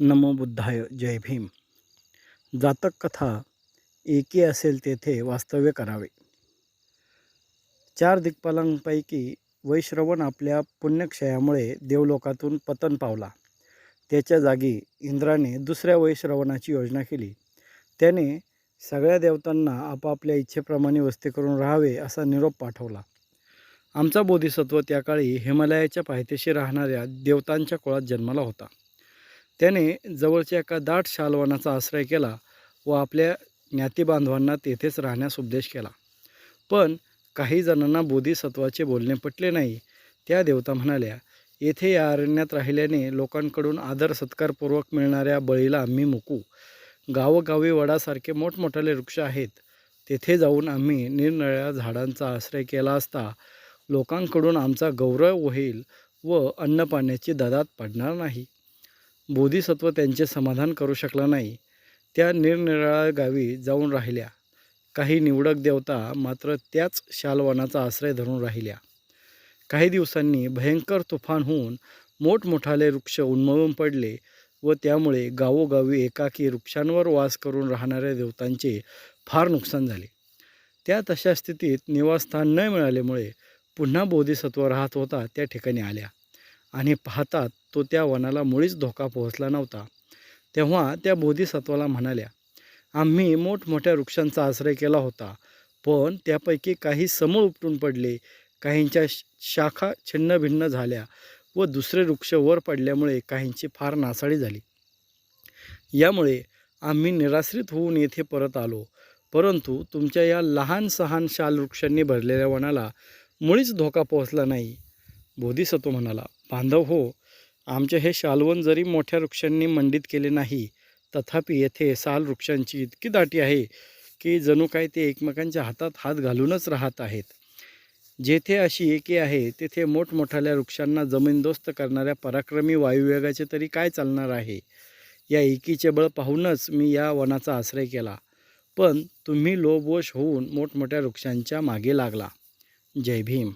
नमो बुद्धाय जय भीम. जातक कथा एकी असेल तेथे वास्तव्य करावे. चार दिग्पालांपैकी वैश्रवण आपल्या पुण्यक्षयामुळे देवलोकातून पतन पावला. त्याच्या जागी इंद्राने दुसऱ्या वैश्रवणाची योजना केली. त्याने सगळ्या देवतांना आपापल्या इच्छेप्रमाणे वस्ती करून राहावे असा निरोप पाठवला. आमचा बोधिसत्व त्या काळी हिमालयाच्या पायथ्याशी राहणाऱ्या देवतांच्या कुळात जन्माला होता. त्याने जवळच्या एका दाट शालवानाचा आश्रय केला व आपल्या ज्ञातीबांधवांना तेथेच राहण्यास उपदेश केला. पण काही जणांना बोधिसत्वाचे बोलणे पटले नाही. त्या देवता म्हणाल्या येथे या अरण्यात राहिल्याने लोकांकडून आदर सत्कारपूर्वक मिळणाऱ्या बळीला आम्ही मुकू. गावोगावी वडासारखे मोठमोठाले वृक्ष आहेत. तेथे जाऊन आम्ही निरनिळ्या झाडांचा आश्रय केला असता लोकांकडून आमचा गौरव होईल व अन्नपाण्याची ददात पडणार नाही. बोधिसत्व त्यांचे समाधान करू शकला नाही. त्या निरनिराळ्या गावी जाऊन राहिल्या. काही निवडक देवता मात्र त्याच शालवनाचा आश्रय धरून राहिल्या. काही दिवसांनी भयंकर तुफान होऊन मोठमोठाले वृक्ष उन्मळून पडले व त्यामुळे गावोगावी एकाकी वृक्षांवर वास करून राहणाऱ्या देवतांचे फार नुकसान झाले. त्या तशा स्थितीत निवासस्थान न मिळाल्यामुळे पुन्हा बोधिसत्व राहत होता त्या ठिकाणी आल्या. आणि पाहतात तो त्या वनाला मुळीच धोका पोहोचला नव्हता. तेव्हा त्या बोधिसत्वाला म्हणाल्या आम्ही मोठमोठ्या वृक्षांचा आश्रय केला होता पण त्यापैकी काही समूळ उपटून पडले काहींच्या श- शाखा छिन्नभिन्न झाल्या व दुसरे वृक्ष वर पडल्यामुळे काहींची फार नासाडी झाली. यामुळे आम्ही निराश्रित होऊन येथे परत आलो. परंतु तुमच्या या लहान सहान शाल वृक्षांनी भरलेल्या वनाला मुळीच धोका पोहोचला नाही. बोधिसत्व म्हणाला बांधव हो आमचे हे शालवन जरी मोठ्या वृक्षांनी मंडित केले नाही तथापि येथे साल वृक्षांची इतकी दाटी आहे की जणू काय ते एकमेकांच्या हातात हात घालूनच राहत आहेत. जेथे अशी एकी आहे तेथे मोठमोठाल्या वृक्षांना जमीनदोस्त करणाऱ्या पराक्रमी वायुवेगाचे तरी काय चालणार आहे? या एकीचे बळ पाहूनच मी या वनाचा आश्रय केला. पण तुम्ही लोभवश होऊन मोठमोठ्या वृक्षांच्या मागे लागला. जय भीम.